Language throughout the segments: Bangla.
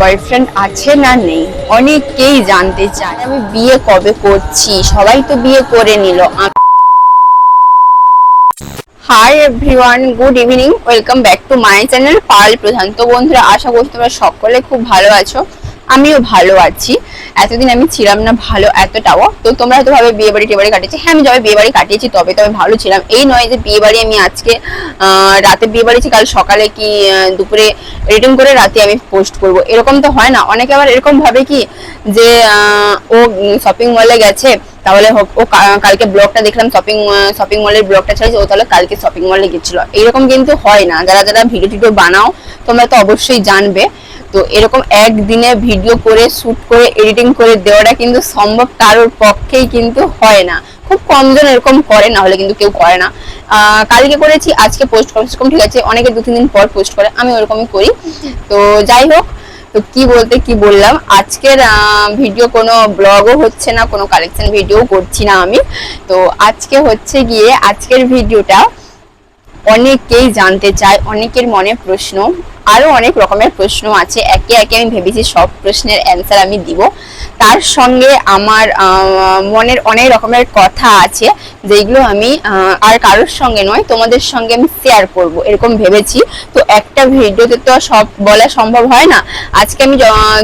বয়ফ্রেন্ড আছে না নেই। অনেকেই জানতে চায়। আমি বিয়ে কবে করছি? সবাই তো বিয়ে করে নিল। Hi everyone good evening welcome back to my channel Pal Pradhan. তো বন্ধুরা, আশা করছি তোমরা সকলে খুব ভালো আছো। আমিও ভালো আছি। এতদিন আমি ছিলাম না ভালো এতটাও। তো তোমরা হয়তো ভাবে বিয়ে বাড়ি বাড়ি কাটিয়েছি। হ্যাঁ আমি যবে বিয়ে বাড়ি কাটিয়েছি তবে তো আমি ভালো ছিলাম। এই নয় যে বিয়ে বাড়ি আমি আজকে রাতে বিয়ে বাড়িছি কাল সকালে কি দুপুরে রিটার্ন করে রাতে আমি পোস্ট করব। এরকম তো হয় না। অনেকে আবার এরকম ভাবে কি যে ও শপিং মলে গেছে তাহলে ও কালকে ব্লগটা দেখলাম শপিং শপিং মলের ব্লগটা ছাড়ছে, ও তাহলে কালকে শপিং মলে গেছিল। এরকম কিন্তু হয় না। যারা যারা ভিডিও টিডিও বানাও, তোমরা তো অবশ্যই জানবে। তো এরকম একদিনে ভিডিও করে শ্যুট করে এডিটিং করে দেওয়াটা কিন্তু সম্ভব কারোর পক্ষেই কিন্তু হয় না। খুব কমজন এরকম করে, না হলে কিন্তু কেউ করে না। কালকে করেছি, আজকে পোস্ট এরকম ঠিক আছে, অনেকে দু তিন দিন পর পোস্ট করে, আমি ওরকমই করি। তো যাই হোক তো কি বলতে কি বললাম? আজকের ভিডিও কোনো ব্লগও হচ্ছে না, কোনো কালেকশন ভিডিও করছি না আমি। তো আজকে হচ্ছে গিয়ে আজকের ভিডিওটা অনেকেই জানতে চায়, অনেকের মনে প্রশ্ন। আরও অনেক রকমের প্রশ্ন আছে। একে একে আমি ভেবেছি সব প্রশ্নের অ্যান্সার আমি দিব। তার সঙ্গে আমার মনের অনেক রকমের কথা আছে, যেগুলো আমি আর কারোর সঙ্গে নয়, তোমাদের সঙ্গে আমি শেয়ার করব। এরকম ভেবেছি। তো একটা ভিডিওতে তো সব বলা সম্ভব হয় না। আজকে আমি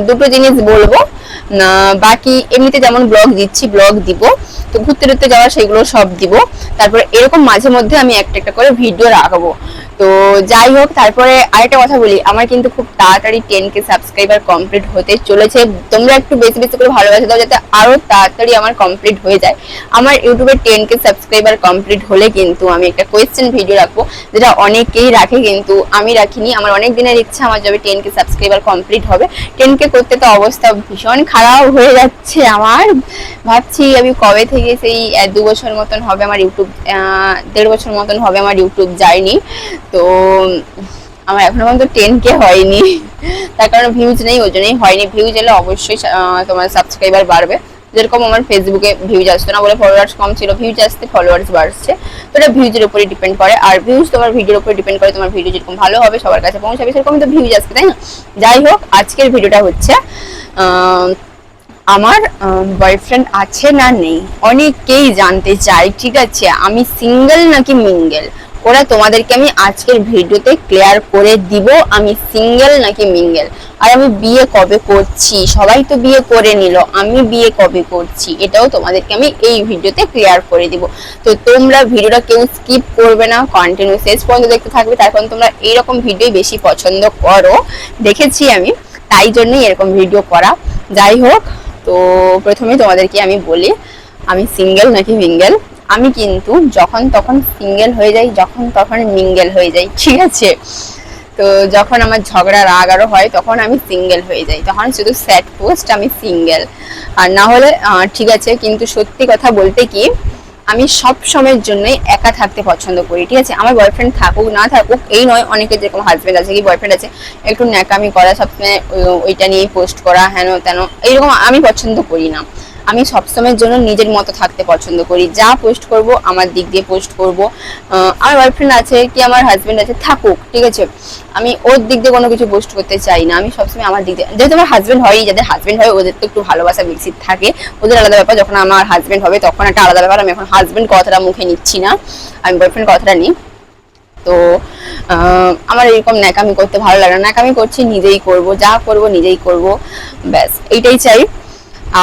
দুটো জিনিস বলব। বাকি এমনিতে যেমন ব্লগ দিচ্ছি ব্লগ দিব। তো ঘুরতে টুরতে যাওয়া, সেগুলো সব দিব। তারপরে এরকম মাঝে মধ্যে আমি একটা একটা করে ভিডিও রাখব। তো যাই হোক, তারপরে আরেকটা কথা বলি। আমার কিন্তু খুব তাড়াতাড়ি টেন কে সাবস্ক্রাইবার কমপ্লিট হতে চলেছে। তোমরা একটু বেশি বেশি করে ভালোবাসা দাও যাতে আরও তাড়াতাড়ি আমার কমপ্লিট হয়ে যায়। আমার ইউটিউবে টেন কে সাবস্ক্রাইবার কমপ্লিট হলে কিন্তু আমি একটা কোয়েশ্চেন ভিডিও রাখব, যেটা অনেকেই রাখে কিন্তু আমি রাখিনি। আমার অনেক দিনের ইচ্ছা আমার যাবে টেন কে সাবস্ক্রাইবার কমপ্লিট হবে। টেন কে করতে তো অবস্থা ভীষণ খারাপ হয়ে যাচ্ছে আমার। ভাবছি আমি কবে থেকে সেই দু বছর মতন হবে আমার ইউটিউব দেড় বছর মতন হবে আমার ইউটিউব যায়নি তো, আমার এখনও পর্যন্ত টেন কে হয়নি। তার কারণে ভিউজ নেই, ওই জন্যই হয়নি। ভিউজ এলে অবশ্যই তোমার সাবস্ক্রাইবার বাড়বে। যেরকম আমার ফেসবুকে ভিউজ আসতো না বলে ফলোয়ার্স কম ছিল ভিউজ আসতে ফলোয়ার্স বাড়ছে। তো এটা ভিউজের উপরে ডিপেন্ড করে। আর ভিউজ তোমার ভিডিওর উপরে ডিপেন্ড করে তোমার ভিডিও যেরকম ভালো হবে, সবার কাছে পৌঁছাবে সেরকম তো ভিউজ আসবে, তাই না? যাই হোক, আজকের ভিডিওটা হচ্ছে আমার বয়ফ্রেন্ড আছে না নেই? অনেকেই জানতে চায়, ঠিক আছে? আমি সিঙ্গেল নাকি মিঙ্গেল ওরা তোমাদেরকে আমি আজকের ভিডিওতে ক্লিয়ার করে দিব, আমি সিঙ্গেল নাকি মিঙ্গেল আর আমি বিয়ে কবে করছি? সবাই তো বিয়ে করে নিল, আমি বিয়ে কবে করছি? এটাও তোমাদেরকে আমি এই ভিডিওতে ক্লিয়ার করে দিব। তো তোমরা ভিডিওটা কেউ স্কিপ করবে না কন্টিনিউ শেষ পর্যন্ত দেখতে থাকবে, তার কারণ তোমরা এইরকম ভিডিও বেশি পছন্দ করো। দেখেছি আমি, তাই জন্যই এরকম ভিডিও করা। যাই হোক, তো প্রথমে তোমাদেরকে আমি বলি, আমি সিঙ্গেল নাকি মিঙ্গেল আমি কিন্তু যখন তখন সিঙ্গেল হয়ে যাই, যখন তখন মিঙ্গেল হয়ে যাই, ঠিক আছে? তো যখন আমার ঝগড়া, রাগ আরও হয়, তখন আমি সিঙ্গেল হয়ে যাই। তখন শুধু স্যাড পোস্ট আমি সিঙ্গেল আর না হলে ঠিক আছে, কিন্তু সত্যি কথা বলতে কি, আমি সব সময়ের জন্যই একা থাকতে পছন্দ করি, ঠিক আছে? আমার বয়ফ্রেন্ড থাকুক, না থাকুক, এই নয় অনেকে যেরকম হাজব্যান্ড আছে, কি বয়ফ্রেন্ড আছে, একটু ন্যাকামি করা, সবসময় ওইটা নিয়েই পোস্ট করা হেন তেন এইরকম আমি পছন্দ করি না। আমি সবসময়ের জন্য নিজের মতো থাকতে পছন্দ করি। যা পোস্ট করব, আমার দিক দিয়ে পোস্ট করব। আমার বয়ফ্রেন্ড আছে কি, আমার হাজব্যান্ড আছে, থাকুক, ঠিক আছে? আমি ওর দিক দিয়ে কোনো কিছু পোস্ট করতে চাই না। আমি সবসময় আমার দিক দিয়ে, যেহেতু আমার হাজব্যান্ড হয় যাদের হাজব্যান্ড হয় ওদের তো একটু ভালোবাসা মিক্সিত থাকে। ওদের আলাদা ব্যাপার, যখন আমার হাজব্যান্ড হবে, তখন একটা আলাদা ব্যাপার। আমি এখন হাজব্যান্ড কথাটা মুখে নিচ্ছি না। আমি বয়ফ্রেন্ড কথাটা নিই। তো আমার এরকম ন্যাকামি করতে ভালো লাগে না। ন্যাকামি করছি, নিজেই করব। যা করব, নিজেই করব। ব্যাস, এইটাই চাই।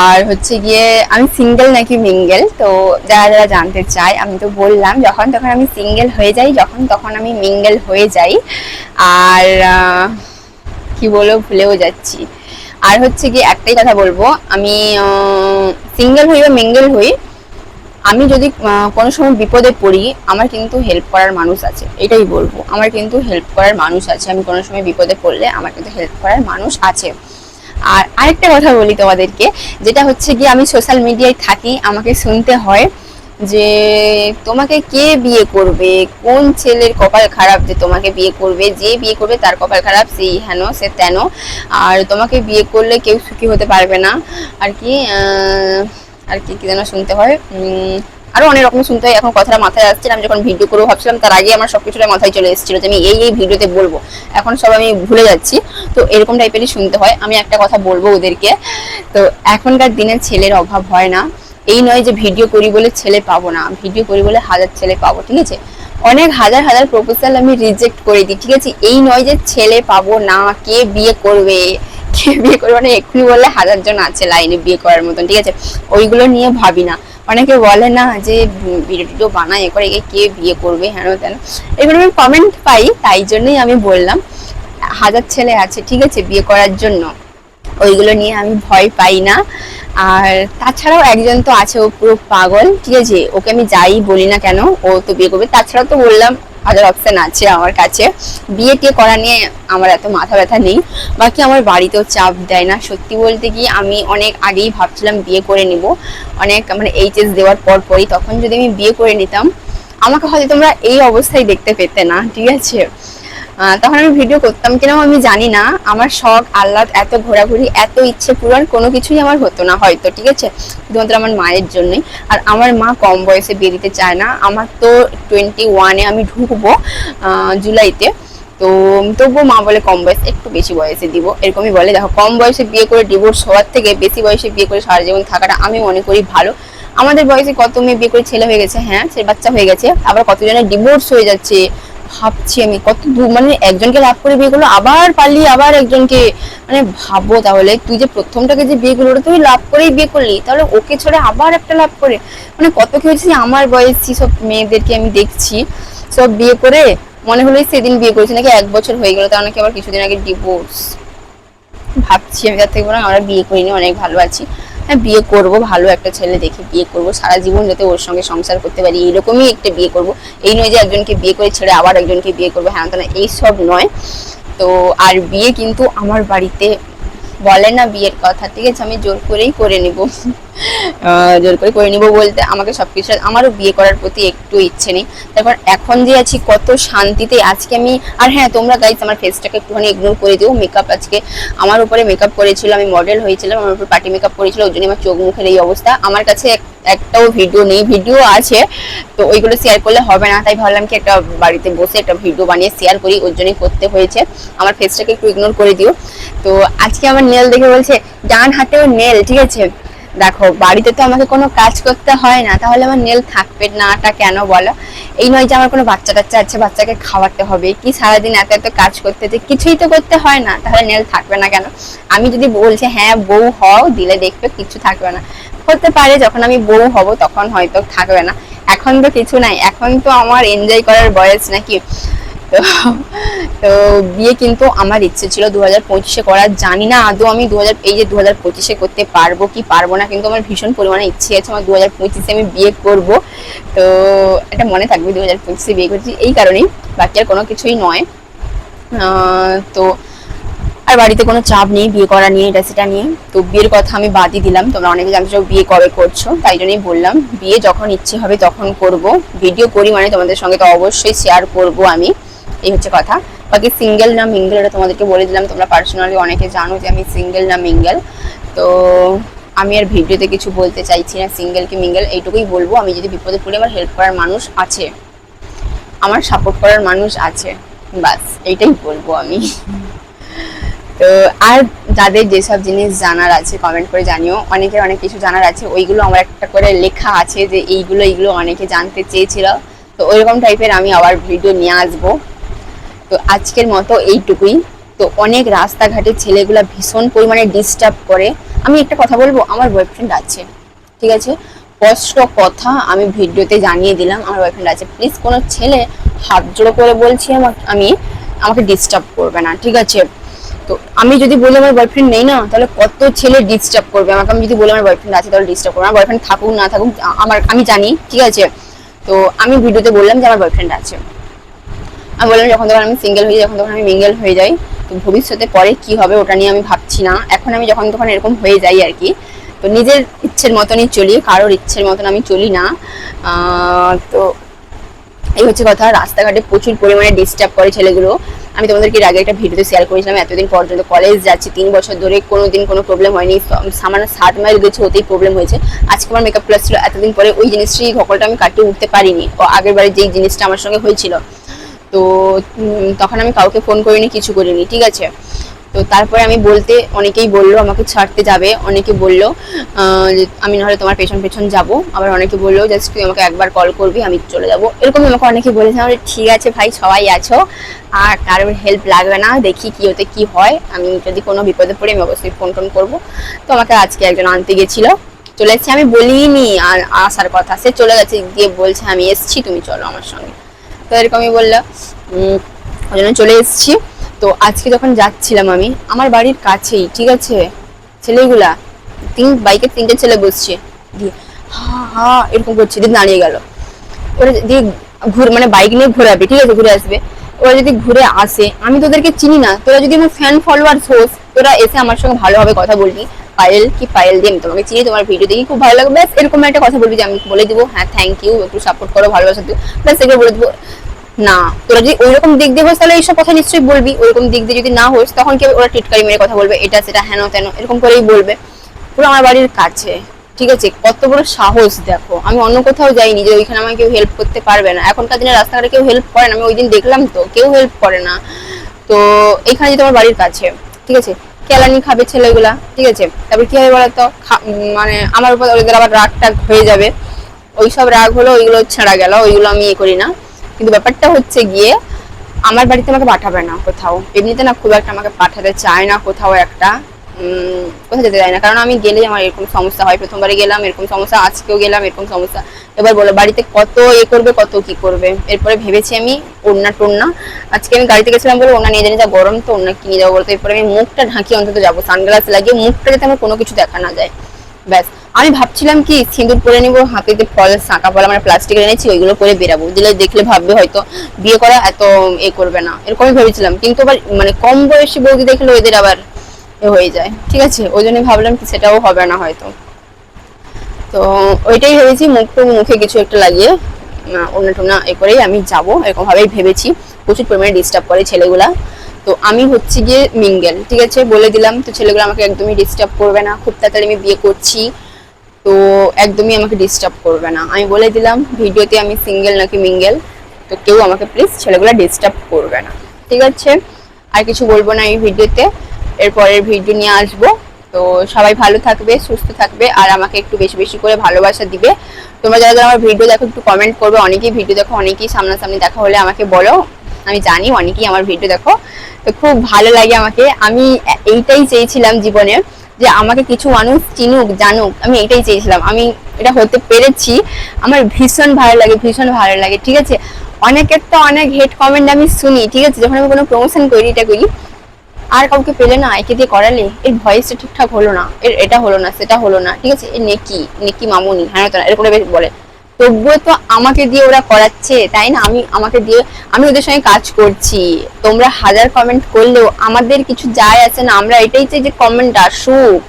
আর হচ্ছে গিয়ে আমি সিঙ্গেল নাকি মিঙ্গেল তো যারা যারা জানতে চায়, আমি তো বললাম, যখন তখন আমি সিঙ্গেল হয়ে যাই, যখন তখন আমি মিঙ্গেল হয়ে যাই, আর কি বলব, ভুলেও যাচ্ছি। আর হচ্ছে গিয়ে একটাই কথা বলব, আমি সিঙ্গেল হই বা মিঙ্গেল হই, আমি যদি কোনো সময় বিপদে পড়ি, আমার কিন্তু হেল্প করার মানুষ আছে, এটাই বলব। আমার কিন্তু হেল্প করার মানুষ আছে, আমি কোনো সময় বিপদে পড়লে আমার কিন্তু হেল্প করার মানুষ আছে। আর আরেকটা কথা বলি তোমাদেরকে, যেটা হচ্ছে গিয়ে আমি সোশ্যাল মিডিয়ায় থাকি, আমাকে শুনতে হয় যে তোমাকে কে বিয়ে করবে? কোন ছেলের কপাল খারাপ যে তোমাকে বিয়ে করবে? যে বিয়ে করবে তার কপাল খারাপ, সেই হেন, সে তেন। আর তোমাকে বিয়ে করলে কেউ সুখী হতে পারবে না। আর কি আর কি কি যেন শুনতে হয়? উম, আরও অনেক রকম শুনতে হয়। এখন কথাটা মাথায় আসছে। আমি যখন ভিডিও করব ভাবছিলাম তার আগে আমার সব সবকিছুটা মাথায় চলে এসেছিল যে আমি এই এই ভিডিওতে বলব। এখন সব আমি ভুলে যাচ্ছি। তো এরকম টাইপেরই শুনতে হয়। আমি একটা কথা বলব ওদেরকে। তো এখনকার দিনে ছেলের অভাব হয় না। এই নয় যে ভিডিও করি বলে ছেলে পাবো না। ভিডিও করি বলে হাজার ছেলে পাবো ঠিক আছে? অনেক হাজার হাজার প্রপোজাল আমি রিজেক্ট করে দিই ঠিক আছে? এই নয় যে ছেলে পাবো না। কে বিয়ে করবে? কে বিয়ে করবে? মানে এক্ষুনি বললে হাজার জন আছে লাইনে বিয়ে করার মতন ঠিক আছে? ওইগুলো নিয়ে ভাবি না। অনেকে বলে না যে ভিডিও বানায় এ করে এ কে বিয়ে করবে হ্যাঁ তেন। এগুলো আমি কমেন্ট পাই, তাই জন্যই আমি বললাম। হাজার ছেলে আছে, ঠিক আছে, বিয়ে করার জন্য। ওইগুলো নিয়ে আমি ভয় পাই না। আর তাছাড়াও একজন তো আছে, ও পুরো পাগল, ঠিক আছে? ওকে আমি যাই বলি না কেন, ও তো বিয়ে করবে। তাছাড়াও তো বললাম হাজার অপশান আছে আমার কাছে। বিয়ে টিয়ে করা নিয়ে আমার এত মাথা ব্যথা নেই। বাকি আমার বাড়িতেও চাপ দেয় না। সত্যি বলতে কি, আমি অনেক আগেই ভাবছিলাম বিয়ে করে নিব। অনেক মানে এইচএস দেওয়ার পর পরই। তখন যদি আমি বিয়ে করে নিতাম, আমাকে হয়তো তোমরা এই অবস্থায় দেখতে পেতে না, ঠিক আছে? তখন আমি ভিডিও করতাম কিনা আমি জানি না। আমার শখ, আহ্লাদ, এত ঘোরাঘুরি, এত ইচ্ছে পূরণ কোনো কিছুই আমার হতো না হয়তো, ঠিক আছে? শুধুমাত্র আমার মায়ের জন্যই। আর আমার মা কম বয়সে বিয়ে দিতে চায় না। আমার তো টোয়েন্টি ওয়ানে আমি ঢুকবো জুলাইতে। তো তবুও মা বলে কম বয়স, একটু বেশি বয়সে দিব। এরকমই বলে, দেখো, কম বয়সে বিয়ে করে ডিভোর্স হওয়ার থেকে বেশি বয়সে বিয়ে করে সারা জীবন থাকাটা আমি মনে করি ভালো। আমাদের বয়সে কত মেয়ে বিয়ে করে ছেলে হয়ে গেছে? হ্যাঁ সে বাচ্চা হয়ে গেছে, আবার কতজনের ডিভোর্স হয়ে যাচ্ছে? ভাবছি আমি কত মানে একজনকে লাভ করে বিয়ে করল আবার পারলি, আবার একজনকে মানে ভাবো তাহলে, তুই যে প্রথমটাকে যে বিয়ে করল তুই লাভ করেই বিয়ে করলি, তাহলে ওকে ছেড়ে আবার একটা লাভ করে। মানে কত কি হয়েছে আমার বয়সী সব মেয়েদেরকে আমি দেখছি, সব বিয়ে করে মনে হলো সেদিন বিয়ে করেছে, নাকি এক বছর হয়ে গেলো, তার নাকি আবার কিছুদিন আগে ডিভোর্স ভাবছি আমি তার থেকে বরং আমরা বিয়ে করিনি, অনেক ভালো আছি। বিয়ে করব, ভালো একটা ছেলে দেখে বিয়ে করব, সারা জীবন যাতে ওর সঙ্গে সংসার করতে পারি এইরকমই একটা বিয়ে করব। এই নয় যে একজনকে বিয়ে করে ছেড়ে আবার একজনকে বিয়ে করব হ্যাঁ তা না এইসব নয়। তো আর বিয়ে কিন্তু আমার বাড়িতে বলে না বিয়ের কথা, ঠিক আছে? আমি জোর করেই করে নিব। জোর করে করে নিব বলতে আমাকে সব কিছু আমারও বিয়ে করার প্রতি একটু ইচ্ছে নেই। তারপর এখন যে আছি কত শান্তিতে, আজকে আমি, আর হ্যাঁ তোমরা গাইজ আমার ফেসটাকে একটুখানি ইগনোর করে দিও মেকআপ আজকে আমার উপরে মেকআপ করেছিল, আমি মডেল হয়েছিলাম, আমার উপর পার্টি মেকআপ করেছিল, ওই জন্য আমার চোখ মুখের এই অবস্থা। আমার কাছে একটাও ভিডিও নেই ভিডিও আছে, তো ওইগুলো শেয়ার করলে হবে না, তাই ভাবলাম কি একটা বাড়িতে বসে একটা ভিডিও বানিয়ে শেয়ার করি, ওর জন্যই করতে হয়েছে। আমার ফেসটাকে একটু ইগনোর করে দিও। তো আজকে আমার নেল দেখে বলছে ডান হাতেও নেল ঠিক আছে? দেখো, বাড়িতে তো আমাকে কোনো কাজ করতে হয় না, তাহলে আমার নেল থাকবে নাটা কেন বলো? এই নয় যে আমার কোনো বাচ্চা টাচ্চা আছে, বাচ্চাকে খাওয়াতে হবে, কি সারাদিন এত এত কাজ করতে যে কিছুই তো করতে হয় না, তাহলে নেল থাকবে না কেন? আমি যদি বলছি হ্যাঁ বউ হও, দিলে দেখবে কিছু থাকবে না। হতে পারে যখন আমি বউ হব, তখন হয়তো থাকবে না। এখন তো কিছু নাই, এখন তো আমার এনজয় করার বয়স নাকি? তো তো বিয়ে কিন্তু আমার ইচ্ছে ছিল দু হাজার পঁচিশে করার, জানি না আদৌ আমি দু হাজার এই যে দু হাজার পঁচিশে করতে পারব কি পারব না, কিন্তু আমার ভীষণ পরিমাণে ইচ্ছে আছে আমার দু হাজার পঁচিশে আমি বিয়ে করব। তো এটা মনে থাকবে দু হাজার পঁচিশে বিয়ে করছি, এই কারণেই, বাকি আর কোনো কিছুই নয়। তো আর বাড়িতে কোনো চাপ নেই, বিয়ে করা নিয়ে, এটা সেটা নিয়ে। তো বিয়ের কথা আমি বাদই দিলাম, তোমরা অনেকে জানতে বিয়ে কবে করছ, তাই জন্যই বললাম, বিয়ে যখন ইচ্ছে হবে তখন করব। ভিডিও করি মানে তোমাদের সঙ্গে তো অবশ্যই শেয়ার করব আমি। এই হচ্ছে কথা। বাকি সিঙ্গেল না মিঙ্গেল এটা তোমাদেরকে বলে দিলাম। তোমরা পার্সোনালি অনেকে জানো যে আমি সিঙ্গেল না মিঙ্গেল তো আমি আর ভিডিওতে কিছু বলতে চাইছি না সিঙ্গেল কি মিঙ্গেল এইটুকুই বলব। আমি যদি বিপদে পড়ি আমার হেল্প করার মানুষ আছে, আমার সাপোর্ট করার মানুষ আছে, বাস, এইটাই বলব আমি। তো আর যাদের যেসব জিনিস জানার আছে কমেন্ট করে জানিও। অনেকের অনেক কিছু জানার আছে, ওইগুলো আমার একটা করে লেখা আছে যে এইগুলো এইগুলো অনেকে জানতে চেয়েছিল। তো ওইরকম টাইপের আমি আবার ভিডিও নিয়ে আসব। তো আজকের মতো এইটুকুই। তো অনেক রাস্তাঘাটে ছেলেগুলা ভীষণ পরিমাণে ডিস্টার্ব করে। আমি একটা কথা বলব, আমার বয়ফ্রেন্ড আছে, ঠিক আছে? স্পষ্ট কথা আমি ভিডিওতে জানিয়ে দিলাম, আমার বয়ফ্রেন্ড আছে। প্লিজ কোনো ছেলে হাত জোড়ো করে বলছি আমাকে আমি, আমাকে ডিস্টার্ব করবে না, ঠিক আছে? তো আমি যদি বলি আমার বয়ফ্রেন্ড নেই না, তাহলে কত ছেলে ডিস্টার্ব করবে? আমাকে আমি যদি বলি আমার বয়ফ্রেন্ড আছে, তাহলে ডিস্টার্ব করবে। আমার বয়ফ্রেন্ড থাকুক না থাকুক আমার, আমি জানি, ঠিক আছে? তো আমি ভিডিওতে বললাম যে আমার বয়ফ্রেন্ড আছে। আমি বললাম যখন তখন আমি সিঙ্গেল হয়ে যখন তখন আমি মিঙ্গেল হয়ে যাই, তো ভবিষ্যতে পরে কি হবে ওটা নিয়ে আমি ভাবছি না। এখন আমি যখন তখন এরকম হয়ে যাই আর কি, তো নিজের ইচ্ছের মতনই চলি, কারোর ইচ্ছের মতন আমি চলি না। তো এই হচ্ছে কথা, রাস্তাঘাটে প্রচুর পরিমাণে ডিস্টার্ব করে ছেলেগুলো। আমি তোমাদেরকে আগে একটা ভিডিওতে শেয়ার করেছিলাম, এতদিন পর্যন্ত কলেজ যাচ্ছি, তিন বছর ধরে কোনো দিন কোনো প্রবলেম হয়নি সামান্য সাত মাইল গেছে ওতেই প্রবলেম হয়েছে। আজকে আমার মেকআপ ক্লাস ছিল, এতদিন পরে ওই জিনিসটি ঘকলটা আমি কাটিয়ে উঠতে পারিনি। ও আগের বারে যেই জিনিসটা আমার সঙ্গে হয়েছিল তো তখন আমি কাউকে ফোন করিনি, কিছু করিনি, ঠিক আছে? তো তারপরে আমি বলতে, অনেকেই বলল আমাকে ছাড়তে যাবে, অনেকে বলল আমি নাহলে তোমার পেছন পেছন যাব। আবার অনেকে বলল, জাস্ট তুই আমাকে একবার কল করবি, আমি চলে যাব। এরকম আমাকে অনেকে বলেছে আমার ঠিক আছে ভাই, সবাই আছো, আর কারোর হেল্প লাগবে না, দেখি কি ওতে কি হয়। আমি যদি কোনো বিপদে পড়ি, আমি অবশ্যই ফোন টোন করব। তো আমাকে আজকে একজন আনতে গেছিল। চলে এসেছি, আমি বলিনি, আর আসার কথা, সে চলে গেছে, গিয়ে বলছে, আমি এসছি, তুমি চলো আমার সঙ্গে। তো এরকমই বলল। উম, ওই জন্য চলে এসেছি তো আজকে যখন যাচ্ছিলাম আমি আমার বাড়ির কাছেই ঠিক আছে? ছেলেগুলা তিন বাইকে তিনটে ছেলে বসছে। দিয়ে হা হা এরকম করছে দিয়ে দাঁড়িয়ে গেল। ওরা দিয়ে ঘুরে মানে বাইক নিয়ে ঘোরাবে ঠিক আছে? ঘুরে আসবে। ওরা যদি ঘুরে আসে আমি তোদেরকে চিনি না তোরা যদি আমার ফ্যান ফলোয়ার্স হোস তোরা এসে আমার সঙ্গে ভালোভাবে কথা বলবি। পায়েল কি পায়েল দিয়ে আমি তোমাকে চিনি তোমার ভিডিও দেখি খুব ভালো লাগবে। ব্যাস এরকম একটা কথা বলবি যে আমি বলে দিব হ্যাঁ থ্যাংক ইউ একটু সাপোর্ট করো ভালোবাসা দিও। ব্যাস এগুলো বলে দিব। না। তোরা যদি ওইরকম দিক দিয়ে হোস, তাহলে এইসব কথা নিশ্চয়ই বলবি। ওইরকম দিক দিয়ে যদি না হোস, তখন কি ওরা টিটকারি মেরে কথা বলবে? এটা, সেটা, হেন, তেন, এরকম করেই বলবে। পুরো আমার বাড়ির কাছে। ঠিক আছে? কত বড় সাহস, দেখো। আমি অন্য কোথাও যাইনি যে ওইখানে আমাকে কেউ হেল্প করতে পারবে না। এখনকার দিনে রাস্তাঘাটে কেউ হেল্প করে না। আমি ওই দিন দেখলাম তো, কেউ হেল্প করে না। তো এখানে যেহেতু আমার বাড়ির কাছে। ঠিক আছে? কেলানি খাবে ছেলেগুলা। ঠিক আছে? তারপর কি হবে বলতো? মানে আমার উপর ওদের আবার রাগ টাগ হয়ে যাবে। ওইসব রাগ হলো, ওইগুলো ছেড়া গেল। ওইগুলো আমি ইয়ে করি না। কিন্তু ব্যাপারটা হচ্ছে গিয়ে আমার বাড়িতে আমাকে পাঠাবে না কোথাও। এমনিতে না খুব একটা আমাকে পাঠাতে চায় না কোথাও একটা। কোথাও যেতে চায় না। কারণ আমি গেলেই আমার এরকম সমস্যা হয়। প্রথমবারে গেলাম, এরকম সমস্যা, আজকেও গেলাম, এরকম সমস্যা। এবার বলো, বাড়িতে কত এ করবে, কত কি করবে? এরপরে ভেবেছি আমি ওড়না টোড়না। আজকে আমি গাড়িতে গেছিলাম বলে ওড়না নিয়ে জানি যা গরম তো, ওড়না কিনে যাব বলতো। এরপরে আমি মুখটা ঢাকিয়ে অন্তত যাব। সানগ্লাস লাগিয়ে মুখটা যাতে আমার কোনো কিছু দেখা না যায়। ব্যাস। আমি ভাবছিলাম কি সিঁদুর পরে নিবো হাতে যে ফল, শাঁকা ফল আমরা প্লাস্টিকের এনেছি, ওইগুলো করে বেরাবো। দিলে দেখলে ভাববে হয়তো বিয়ে করা এত এ করবে না। এরকমই ভেবেছিলাম। কিন্তু আবার মানে কম বয়সী বৌদি দেখলে ওদের আবার এ হয়ে যায়। ঠিক আছে? ওই জন্য ভাবলাম কি সেটাও হবে না হয়তো। তো ওইটাই ভেবেছি, মুখ মুখে কিছু একটা লাগিয়ে অন্য টুনা এ করেই আমি যাব। এরকম ভাবেই ভেবেছি। প্রচুর পরিমাণে ডিস্টার্ব করে ছেলেগুলা। তো আমি হচ্ছে গিয়ে মিঙ্গেল, ঠিক আছে? বলে দিলাম, তো ছেলেগুলো আমাকে একদমই ডিস্টার্ব করবে না। খুব তাড়াতাড়ি আমি বিয়ে করছি, তো একদমই আমাকে ডিস্টার্ব করবে না। আমি বলে দিলাম, ভিডিওতে আমি সিঙ্গেল নাকি মিঙ্গেল? তো কেউ আমাকে প্লিজ ছেলেগুলো ডিস্টার্ব করবে না। ঠিক আছে? আর কিছু বলব না এই ভিডিওতে। এরপরের ভিডিও নিয়ে আসব। তো সবাই ভালো থাকবে, সুস্থ থাকবে, আর আমাকে একটু বেশি বেশি করে ভালোবাসা দিবে। তোমরা যারা আমার ভিডিও দেখো, একটু কমেন্ট করবে। অনেকেই ভিডিও দেখো, অনেকেই সামনাসামনি দেখা হলে আমাকে বলো। আমি জানি অনেকেই আমার ভিডিও দেখো। খুব ভালো লাগে আমাকে। আমি এইটাই চেয়েছিলাম জীবনে যে আমাকে কিছু মানুষ চিনুক, জানুক, আমি এটাই চেয়েছিলাম। আমি এটা হতে পেরেছি। আমার ভীষণ ভালো লাগে, ভীষণ ভালো লাগে, ঠিক আছে? অনেকের তো অনেক হেড কমেন্ট আমি শুনি, ঠিক আছে? যখন আমি কোনো প্রমোশন করি, এটা করি, আর কাউকে পেলে না, একে দিয়ে করালে, এর ভয়েসটা ঠিকঠাক হলো না, এর এটা হলো না, সেটা হলো না, ঠিক আছে? এর নেকি নেকি মামুনি হ্যাঁ তো এরকম বলে। তবুও তো আমাকে দিয়ে ওরা করাচ্ছে, তাই না? আমি, আমাকে দিয়ে আমি ওদের সঙ্গে কাজ করছি। তোমরা হাজার কমেন্ট করলেও আমাদের কিছু যায় আছে না। আমরা এটাই চাই যে কমেন্ট আসুক।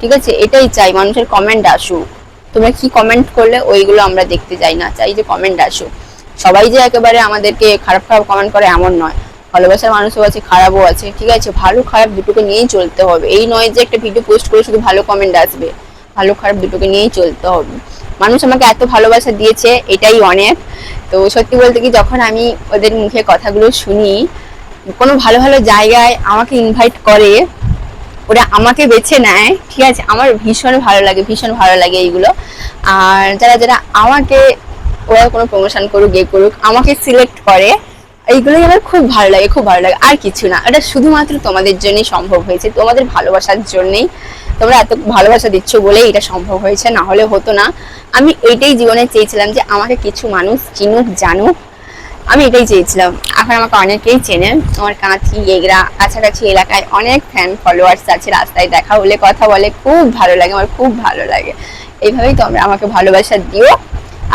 ঠিক আছে? এটাই চাই, মানুষের কমেন্ট আসুক। তোমরা কি কমেন্ট করলে ওইগুলো আমরা দেখতে যাই না, চাই যে কমেন্ট আসুক। সবাই যে একেবারে আমাদেরকে খারাপ খারাপ কমেন্ট করে এমন নয়। ভালোবাসার মানুষও আছে, খারাপও আছে। ঠিক আছে? ভালো, খারাপ দুটোকে নিয়েই চলতে হবে। এই নয় যে একটা ভিডিও পোস্ট করে শুধু ভালো কমেন্ট আসবে। ভালো, খারাপ দুটোকে নিয়েই চলতে হবে। মানুষ আমাকে এত ভালোবাসা দিয়েছে, এটাই অনেক। তো সত্যি বলতে কি, যখন আমি ওদের মুখে কথাগুলো শুনি, কোনো ভালো ভালো জায়গায় আমাকে ইনভাইট করে, ওরা আমাকে বেছে নেয়, ঠিক আছে? আমার ভীষণ ভালো লাগে, ভীষণ ভালো লাগে এইগুলো। আর যারা যারা আমাকে, ওরা কোনো প্রমোশন করুক, এ করুক, আমাকে সিলেক্ট করে, এইগুলোই আমার খুব ভালো লাগে, খুব ভালো লাগে। আর কিছু না, এটা শুধুমাত্র তোমাদের জন্যই সম্ভব হয়েছে, তোমাদের ভালোবাসার জন্যই। তোমরা এত ভালোবাসা দিচ্ছ বলেই এটা সম্ভব হয়েছে, না হলে হতো না। আমি এইটাই জীবনে চেয়েছিলাম যে আমাকে কিছু মানুষ চিনুক, জানুক। আমি এটাই চেয়েছিলাম। এখন আমাকে অনেকেই চেনে। আমার কাঁথি, এগরা, কাছাকাছি এলাকায় অনেক ফ্যান ফলোয়ার্স আছে। রাস্তায় দেখা হলে কথা বলে, খুব ভালো লাগে, আমার খুব ভালো লাগে। এইভাবেই তোমরা আমাকে ভালোবাসা দিও।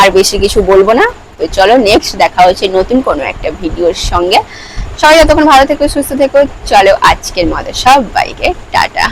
আর বেশি কিছু বলব না। তো চলো নেক্সট দেখা হচ্ছে নতুন কোনো একটা ভিডিওর সঙ্গে। সবাই যতক্ষণ ভালো থেকো, সুস্থ থেকো, চলো আজকের মতো সব বাইকে টাটা।